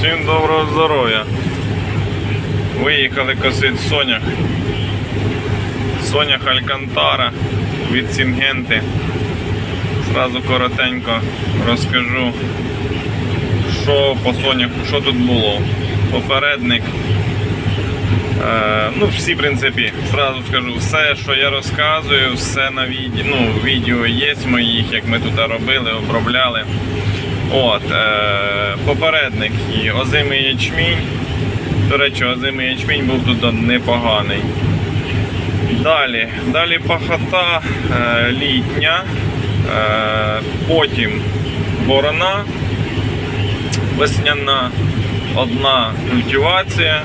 Всім доброго здоров'я. Виїхали косити Сонях. Сонях Алькантара від Сінгенти. Зразу коротенько розкажу, що по Соняху, що тут було. Попередник. Е, ну, всі, в принципі, зразу скажу, все, що я розказую, все на відео, ну, відео є моїх, як ми тут робили, обробляли. От, е, попередник і озимий ячмінь. До речі, озимий ячмінь був тут непоганий. Далі, далі пахота е, літня, е, потім борона, весняна одна культивація.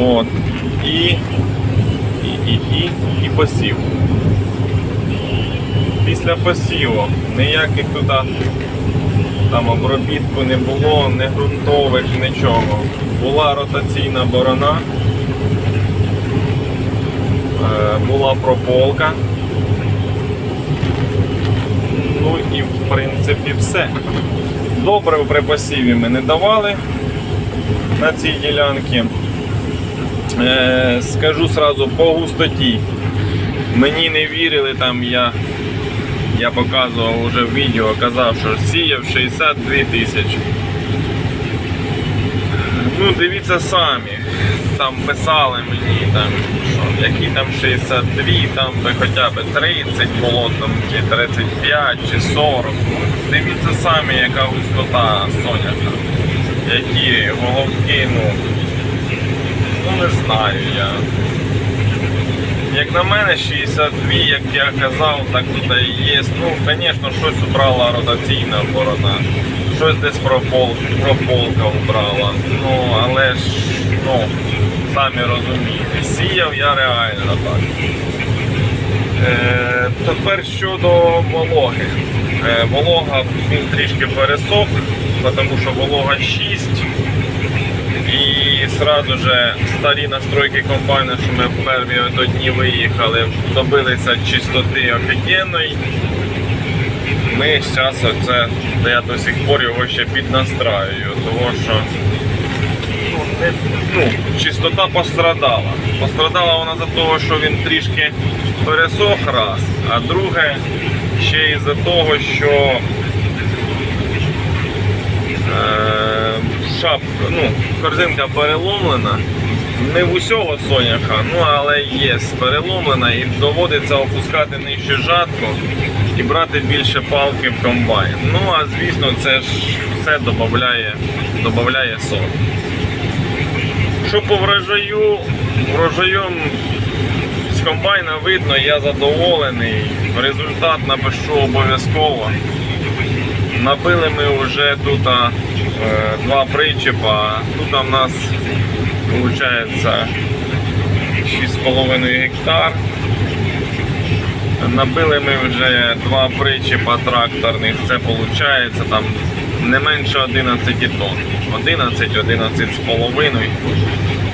От, і, і, і, і, і посів. Після посіву ніяких тут там обробітку не було, не ґрунтових, нічого. Була ротаційна борона, е, була прополка. Ну і в принципі все. Добре при посіві ми не давали на цій ділянці. Е, скажу сразу по густоті. Мені не вірили там я. Я показував уже в відео, казав, що сіяв 62 тисячі. Ну, дивіться самі. Там писали мені, там, що, які там 62, там би хоча б 30 було, там, чи 35 чи 40. Ну, дивіться самі, яка густота соняха. Які головки, ну, ну не знаю я. Як на мене, 62, як я казав, так тут і є. Ну, звісно, щось убрала ротаційна борона, щось десь пропол, прополка убрала. Ну, але ж, ну, самі розумієте, сіяв я реально так. Е, тепер щодо вологи. Е, волога трішки пересох, тому що волога 6. І же старі настройки комбайна, що ми в перві от дні виїхали, добилися чистоти офігенної. Ми зараз оце, я до сих пор його ще піднастраюю, тому що ну, чистота пострадала. Пострадала вона за того, що він трішки пересох раз, а друге ще й за того, що е, шапка, ну, корзинка переломлена. Не в усього соняха, ну але є переломлена і доводиться опускати нижче жатку і брати більше палки в комбайн. Ну а звісно, це ж все додає, додає сок. Що по врожаю, врожаєм з комбайна видно, я задоволений. Результат напишу обов'язково. Набили ми вже тут а, е, два причепа. Тут у нас виходить 6,5 гектар. Набили ми вже два причепа тракторних, це виходить там не менше 11 тонн. 11, 11 з половиною.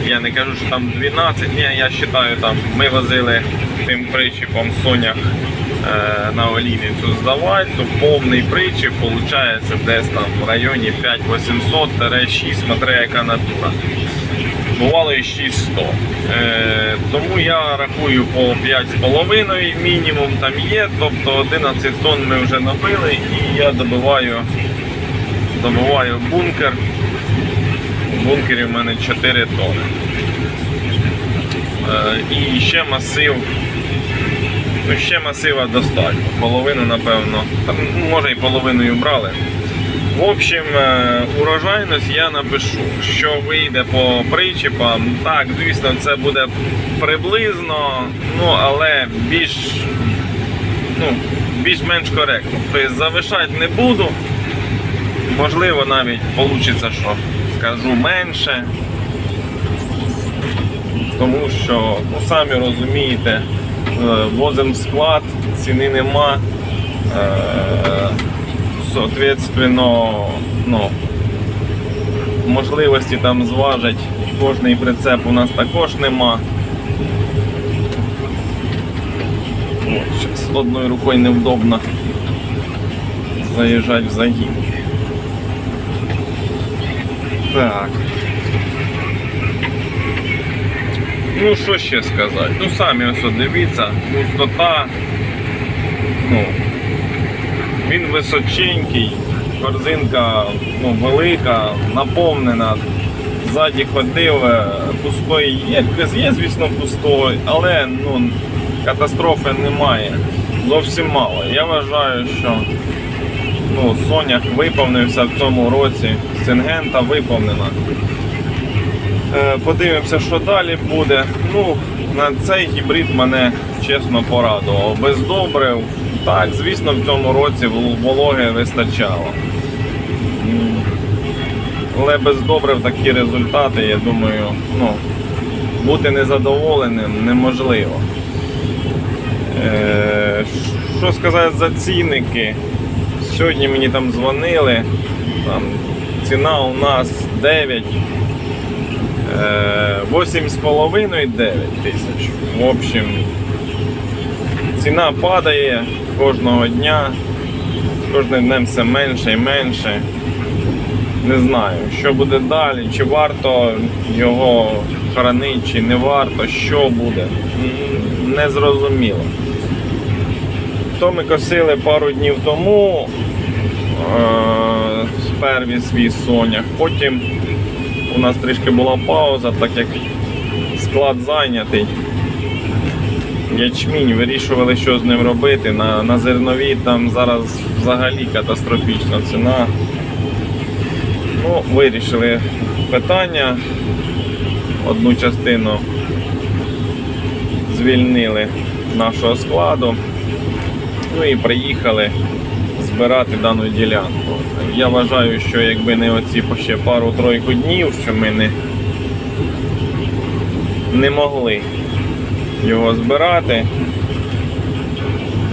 Я не кажу, що там 12, ні, я вважаю, там ми возили тим причепом сонях на олійницю здавати, то повний причеп виходить десь там в районі 5800-6, смотря яка натура. Бувало і 600. Е, тому я рахую по 5,5 мінімум там є, тобто 11 тонн ми вже набили і я добиваю, добиваю бункер. В бункері в мене 4 тонни. Е, і ще масив. Ну, ще масива достатньо. Половину, напевно. Може і половиною брали. В общем, е, урожайність я напишу, що вийде по причепам. Так, звісно, це буде приблизно, ну але більш ну, більш-менш коректно. Тобто завишати не буду. Можливо, навіть вийде, що скажу менше. Тому що, ну самі розумієте, возимо в склад, ціни нема. Е, Соответственно, ну, можливості там зважити кожний прицеп у нас також нема. Щас одною рукою невдобно заїжджати в загін. Так. Ну, що ще сказати? Ну, самі ось дивіться, густота. Ну, він височенький, корзинка ну, велика, наповнена. Ззаді ходив, е, пустої є, є, звісно, пустої, але ну, катастрофи немає. Зовсім мало. Я вважаю, що ну, Сонях виповнився в цьому році, Сингента виповнена. Е, Подивимося, що далі буде. Ну, на цей гібрид мене чесно порадував. Без добрив, так, звісно, в цьому році вологи вистачало. Але без добрив такі результати, я думаю, ну, бути незадоволеним неможливо. Е, Що сказати за цінники? Сьогодні мені там дзвонили. Там ціна у нас 9. Е, 8,5 9 тисяч. В общем, ціна падає кожного дня. Кожним днем все менше і менше. Не знаю, що буде далі, чи варто його хранити, чи не варто, що буде. Не зрозуміло. То ми косили пару днів тому е, перві свій сонях. Потім у нас трішки була пауза, так як склад зайнятий. Ячмінь вирішували, що з ним робити. На, на зернові там зараз взагалі катастрофічна ціна. Ну, вирішили питання. Одну частину звільнили нашого складу. Ну і приїхали збирати дану ділянку. Я вважаю, що якби не оці ще пару-тройку днів, що ми не, не могли його збирати,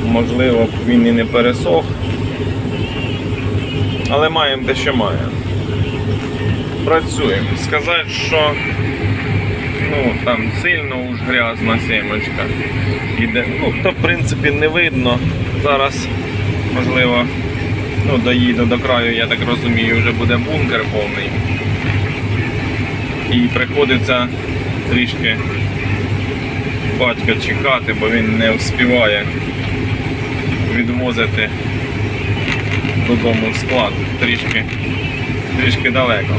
можливо, він і не пересох. Але маємо те, що маємо. Працюємо. Сказати, що ну, там сильно уж грязна сімочка іде. Ну, то в принципі не видно. Зараз, можливо, ну, доїду до краю, я так розумію, вже буде бункер повний. І приходиться трішки батька чекати, бо він не вспіває відвозити додому в склад трішки, трішки далеко.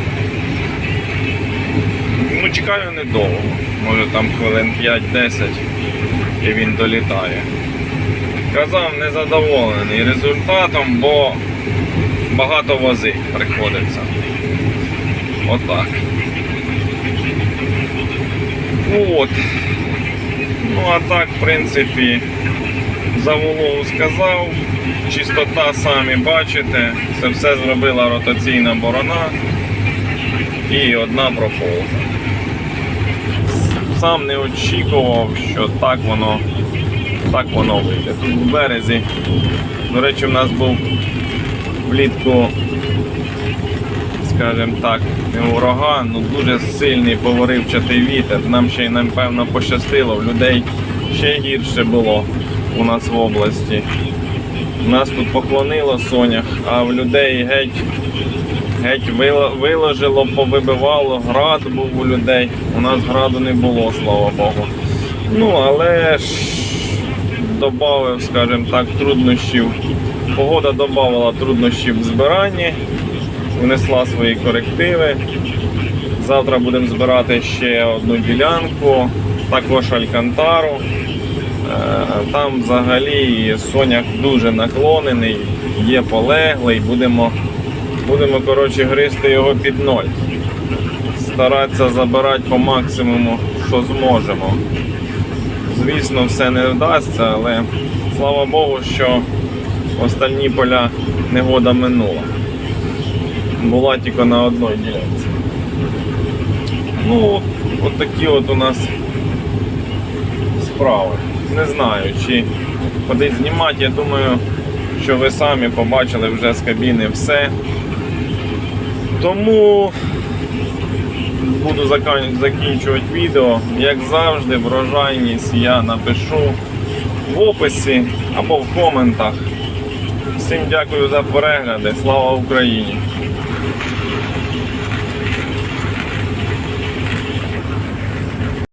Ну, чекаю недовго, може там хвилин 5-10 і він долітає. Казав, незадоволений результатом, бо багато вози приходиться. Отак. От. Ну а так, в принципі, за вологу сказав. Чистота самі бачите. Це все зробила ротаційна борона і одна прополка. Сам не очікував, що так воно, так воно вийде. Тут в березі, до речі, в нас був влітку, скажімо так, не ураган, ну дуже сильний поворивчатий вітер. Нам ще й напевно пощастило, в людей ще гірше було у нас в області. Нас тут поклонило сонях, а в людей геть Геть виложило, повибивало, град був у людей. У нас граду не було, слава Богу. Ну, але ж додав, скажімо так, труднощів. Погода додавала труднощів в збиранні, внесла свої корективи. Завтра будемо збирати ще одну ділянку, також алькантару. Е, Там взагалі соняк дуже наклонений, є полеглий, будемо Будемо, коротше, гризти його під ноль. Старатися забирати по максимуму, що зможемо. Звісно, все не вдасться, але слава Богу, що остальні поля негода минула. Була тільки на одній ділянці. Ну, от такі от у нас справи. Не знаю, чи кудись знімати, я думаю, що ви самі побачили вже з кабіни все. Тому буду закінчувати відео. Як завжди, врожайність я напишу в описі або в коментах. Всім дякую за перегляди. Слава Україні!